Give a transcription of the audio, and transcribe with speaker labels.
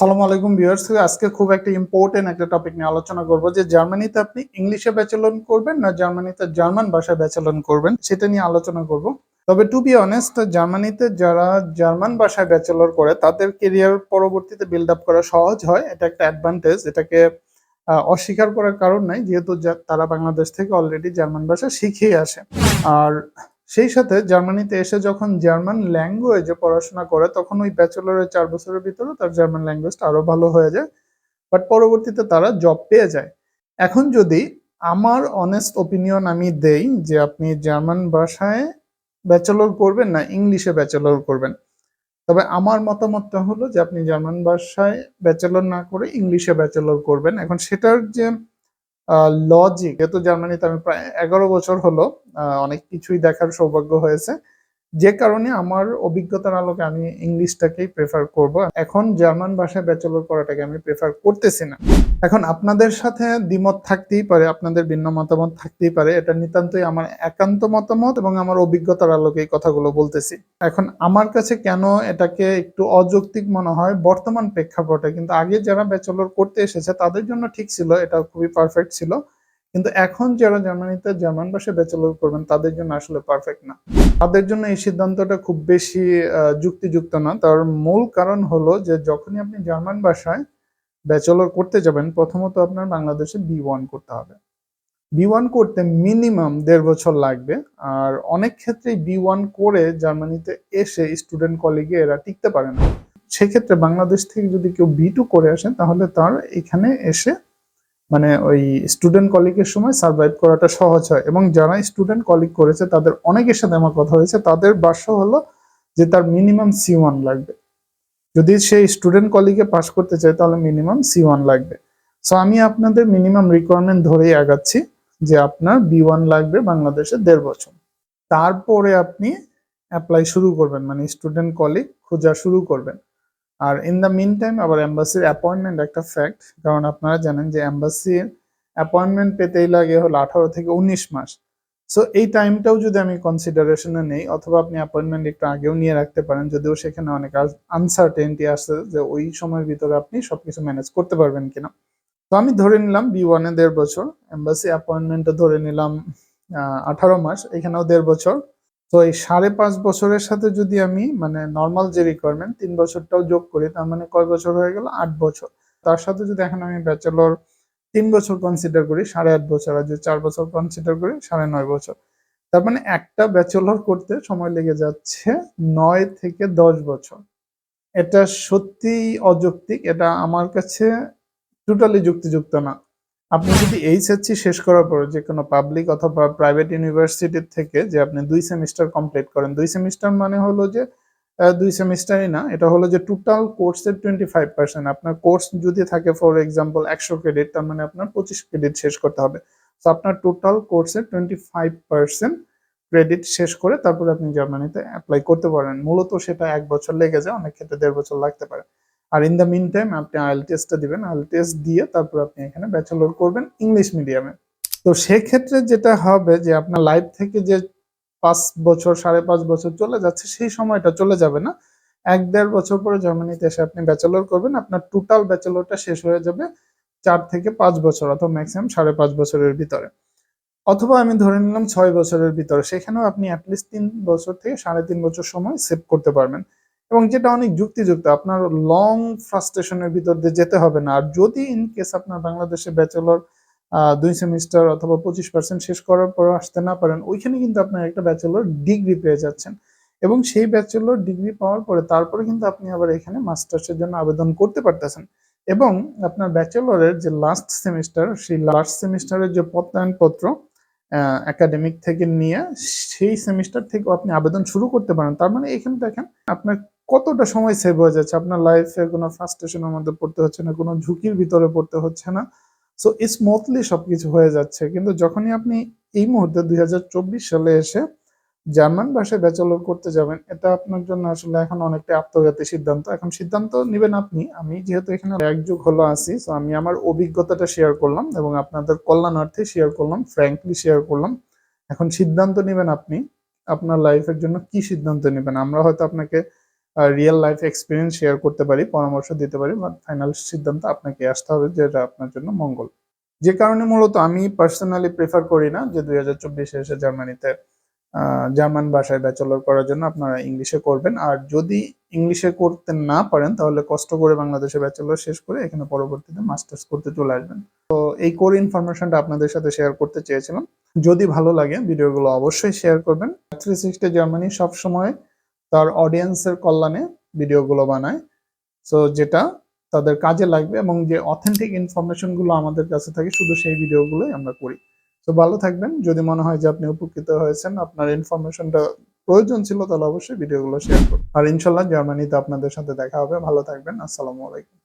Speaker 1: সালাম আলাইকুম ভিউয়ার্স। আজকে খুব একটা ইম্পর্টেন্ট একটা টপিক নিয়ে আলোচনা করব যে জার্মানিতে আপনি ইংলিশে ব্যাচেলন করবেন না জার্মানিতে জার্মান ভাষায় ব্যাচেলন করবেন, সেটা নিয়ে আলোচনা করব। তবে টু বি অনেস্ট জার্মানিতে যারা জার্মান ভাষায় ব্যাচেলর করে, তাদের কেরিয়ার পরবর্তীতে বিল্ড আপ করা সহজ হয়। এটা একটা অ্যাডভান্টেজ এটাকে অস্বীকার করার কারণ নাই, যেহেতু তারা বাংলাদেশ থেকে অলরেডি জার্মান ভাষা শিখেই আসে। আর সেই সাথে জার্মানিতে এসে যখন জার্মান ল্যাঙ্গুয়েজে পড়াশোনা করে, তখন ওই ব্যাচেলরের চার বছরের ভিতরে তার জার্মান ল্যাঙ্গুয়েজটা আরও ভালো হয়ে যায়, বাট পরবর্তীতে তারা জব পেয়ে যায়। এখন যদি আমার অনেস্ট ওপিনিয়ন আমি দেই যে আপনি জার্মান ভাষায় ব্যাচেলর করবেন না, ইংলিশে ব্যাচেলর করবেন, তবে আমার মতামতটা হলো যে আপনি জার্মান ভাষায় ব্যাচেলর না করে ইংলিশে ব্যাচেলর করবেন। এখন সেটার যে লজিক যেহেতু জার্মানিতে আমি প্রায় এগারো বছর হলো অনেক কিছুই দেখার সৌভাগ্য হয়েছে। যে কারণে আমার অভিজ্ঞতার আলোকে আমি ইংলিশটাকেই প্রেফার করব। এখন জার্মান ভাষায় ব্যাচেলর করাটাকে আমি প্রেফার করতেছি না। এখন আপনাদের সাথে দ্বিমত থাকতেই পারে, আপনাদের ভিন্ন মতামত থাকতেই পারে। এটা নিতান্তই আমার একান্ত মতামত এবং আমার অভিজ্ঞতার আলোকে এই কথাগুলো বলতেছি। এখন আমার কাছে কেন এটাকে একটু অযৌক্তিক মনে হয় বর্তমান প্রেক্ষাপটে, কিন্তু আগে যারা ব্যাচেলর করতে এসেছে তাদের জন্য ঠিক ছিল এটা খুবই পারফেক্ট ছিল। কিন্তু এখন যারা জার্মানিতে জার্মান ভাষায় ব্যাচেলর করবেন, তাদের জন্য আসলে পারফেক্ট না। তাদের জন্য এই সিদ্ধান্তটা খুব বেশি যুক্তিযুক্ত না। তার মূল কারণ হলো যে, যখনই আপনি জার্মান ভাষায় ব্যাচেলর করতে যাবেন, প্রথমত আপনার বাংলাদেশে বি ওয়ান করতে হবে। বি ওয়ান করতে মিনিমাম দেড় বছর লাগবে। আর অনেক ক্ষেত্রেই বি ওয়ান করে জার্মানিতে এসে স্টুডেন্ট কলিগে এরা টিকতে পারে না। সেক্ষেত্রে বাংলাদেশ থেকে যদি কেউ বি টু করে আসেন, তাহলে তার এখানে এসে মানে ওই স্টুডেন্ট কলিগের সময় সার্ভাইভ করাটা সহজ হয়। এবং যারা স্টুডেন্ট কলিগ করেছে, তাদের অনেকের সাথে আমার কথা হয়েছে, তাদের বাস্য হলো যে তার মিনিমাম সি ওয়ান লাগবে। যদি সে স্টুডেন্ট কলিগে পাস করতে চায়, তাহলে মিনিমাম সি ওয়ান লাগবে। সো আমি আপনাদের মিনিমাম রিকোয়ারমেন্ট ধরেই আগাচ্ছি যে আপনার বি ওয়ান লাগবে বাংলাদেশে দেড় বছর। তারপরে আপনি অ্যাপ্লাই শুরু করবেন মানে স্টুডেন্ট কলিগ খোঁজা শুরু করবেন। আর ইন দ্য মিন টাইম আবার অ্যাম্বাসির অ্যাপয়েন্টমেন্ট একটা ফ্যাক্ট কারণ আপনারা জানেন যে অ্যাম্বাসির অ্যাপয়েন্টমেন্ট পেতেই লাগে হলো আঠারো থেকে উনিশ মাস। সো এই টাইমটাও যদি আমি কনসিডারেশনে নেই, অথবা আপনি অ্যাপয়েন্টমেন্ট একটু আগেও নিয়ে রাখতে পারেন, যদিও সেখানে অনেক আনসার্টেনটি আছে যে ওই সময়ের ভিতরে আপনি সবকিছু ম্যানেজ করতে পারবেন কিনা। তো আমি ধরে নিলাম বি ওয়ানে দেড় বছর এম্বাসি অ্যাপয়েন্টমেন্টও ধরে নিলাম আঠারো মাস, এখানেও দেড় বছর। তো এই সাড়ে পাঁচ বছরের সাথে যদি আমি মানে নর্মাল যে রিকোয়ারমেন্ট তিন বছরটাও যোগ করি, তার মানে কয় বছর হয়ে গেল? আট বছর। তার সাথে যদি এখন আমি ব্যাচেলর তিন বছর কনসিডার করি, সাড়ে আট বছর, আর যদি চার বছর কনসিডার করি, সাড়ে নয় বছর। তার মানে একটা ব্যাচেলর করতে সময় লেগে যাচ্ছে নয় থেকে দশ বছর। এটা সত্যিই অযৌক্তিক, এটা আমার কাছে টোটালি যুক্তিযুক্ত না। আপনি যদি এইচএসসি শেষ করার পর যে কোনো পাবলিক অথবা প্রাইভেট ইউনিভার্সিটির থেকে যে আপনি দুই সেমিস্টার কমপ্লিট করেন, দুই সেমিস্টার মানে হলো যে দুই সেমিস্টারই না, এটা হলো যে টোটাল কোর্সের টোয়েন্টি ফাইভ পার্সেন্ট আপনার কোর্স যদি থাকে ফর এক্সাম্পল একশো ক্রেডিট তার মানে আপনার পঁচিশ ক্রেডিট শেষ করতে হবে। তো আপনার টোটাল কোর্সের টোয়েন্টি ফাইভ পার্সেন্ট ক্রেডিট শেষ করে তারপরে আপনি জার্মানিতে অ্যাপ্লাই করতে পারেন। মূলত সেটা এক বছর লেগে যায়, অনেক ক্ষেত্রে দেড় বছর লাগতে পারে। আর ইন দ্য মিন টাইম আপনি আইএল টেস্টটা দিবেন। আইএল টেস্ট দিয়ে তারপর আপনি এখানে ব্যাচেলর করবেন ইংলিশ মিডিয়ামে তো সেক্ষেত্রে যেটা হবে যে আপনার লাইফ থেকে যে পাঁচ বছর, সাড়ে পাঁচ বছর চলে যাচ্ছে, সেই সময়টা চলে যাবে না। এক দেড় বছর পরে জার্মানিতে এসে আপনি ব্যাচেলর করবেন। আপনার টোটাল ব্যাচেলরটা শেষ হয়ে যাবে চার থেকে পাঁচ বছর অথবা ম্যাক্সিমাম সাড়ে পাঁচ বছরের ভিতরে। অথবা আমি ধরে নিলাম ছয় বছরের ভিতরে। সেখানেও আপনি অ্যাটলিস্ট তিন বছর থেকে সাড়ে তিন বছর সময় সেভ করতে পারবেন। এবং যেটা অনেক যুক্তিযুক্ত, আপনার লং ফ্রাস্ট্রেশনের ভিতর দিয়ে যেতে হবে না। আর যদি ইন কেস আপনার বাংলাদেশে ব্যাচেলর দুই সেমিস্টার অথবা পঁচিশ পার্সেন্ট শেষ করার পর আসতে না পারেন, ওইখানে কিন্তু আপনার একটা ব্যাচেলর ডিগ্রি পেয়ে যাচ্ছেন। এবং সেই ব্যাচেলর ডিগ্রি পাওয়ার পরে তারপরে কিন্তু আপনি আবার এখানে মাস্টার্সের জন্য আবেদন করতে পারতেছেন। এবং আপনার ব্যাচেলরের যে লাস্ট সেমিস্টার সেই লাস্ট সেমিস্টারের যে প্রত্যয়নপত্র একাডেমিক থেকে নিয়ে সেই সেমিস্টার থেকে আপনি আবেদন শুরু করতে পারেন। তার মানে এখানে দেখেন, আপনার কতটা সময় সেভ হয়ে যাচ্ছে? আপনার লাইফে কোনো ফ্রাস্ট্রেশনের মধ্যে পড়তে হচ্ছে না, কোনো ঝুঁকির ভিতরে পড়তে হচ্ছে না। সো স্মুথলি সব কিছু হয়ে যাচ্ছে। কিন্তু যখনই আপনি এই মুহূর্তে দু হাজার চব্বিশ সালে এসে জার্মান ভাষায় ব্যাচেলর করতে যাবেন, এটা আপনার জন্য আসলে এখন অনেকটা আত্মঘাতী সিদ্ধান্ত। এখন সিদ্ধান্ত নেবেন আপনি। আমি যেহেতু এখানে এক যুগ হলো আছি তো আমি আমার অভিজ্ঞতাটা শেয়ার করলাম এবং আপনাদের কল্যাণার্থে শেয়ার করলাম ফ্র্যাঙ্কলি শেয়ার করলাম। এখন সিদ্ধান্ত নেবেন আপনি, আপনার লাইফের জন্য কি সিদ্ধান্ত নেবেন? আমরা হয়তো আপনাকে রিয়েল লাইফ এক্সপিরিয়েন্স শেয়ার করতে পারি, পরামর্শ দিতে পারি বা ফাইনাল সিদ্ধান্ত আপনাকে আসতে হবে যেটা আপনার জন্য মঙ্গল। যে কারণে মূলত আমি পার্সোনালি প্রেফার করি না যে দুই হাজার চব্বিশে এসে জার্মানিতে জার্মান ভাষায় ব্যাচেলর করার জন্য আপনারা ইংলিশে করবেন। আর যদি ইংলিশে করতে না পারেন, তাহলে কষ্ট করে বাংলাদেশে ব্যাচেলর শেষ করে এখানে পরবর্তীতে মাস্টার্স করতে চলে আসবেন। তো এই কোর ইনফরমেশনটা আপনাদের সাথে শেয়ার করতে চেয়েছিলাম। যদি ভালো লাগে ভিডিওগুলো অবশ্যই শেয়ার করবেন। থ্রি সিক্সটি জার্মানি সবসময় তার অডিয়েন্সের কল্যাণে ভিডিওগুলো বানায়। সো যেটা তাদের কাজে লাগবে এবং যে অথেন্টিক ইনফরমেশনগুলো আমাদের কাছে থাকে, শুধু সেই ভিডিওগুলোই আমরা করি। তো ভালো থাকবেন। যদি মনে হয় যে আপনি উপকৃত হয়েছেন, আপনার ইনফরমেশনটা প্রয়োজন ছিল, তাহলে অবশ্যই ভিডিওগুলো শেয়ার করুন। আর ইনশাল্লাহ জার্মানিতে আপনাদের সাথে দেখা হবে। ভালো থাকবেন। আসসালামু আলাইকুম।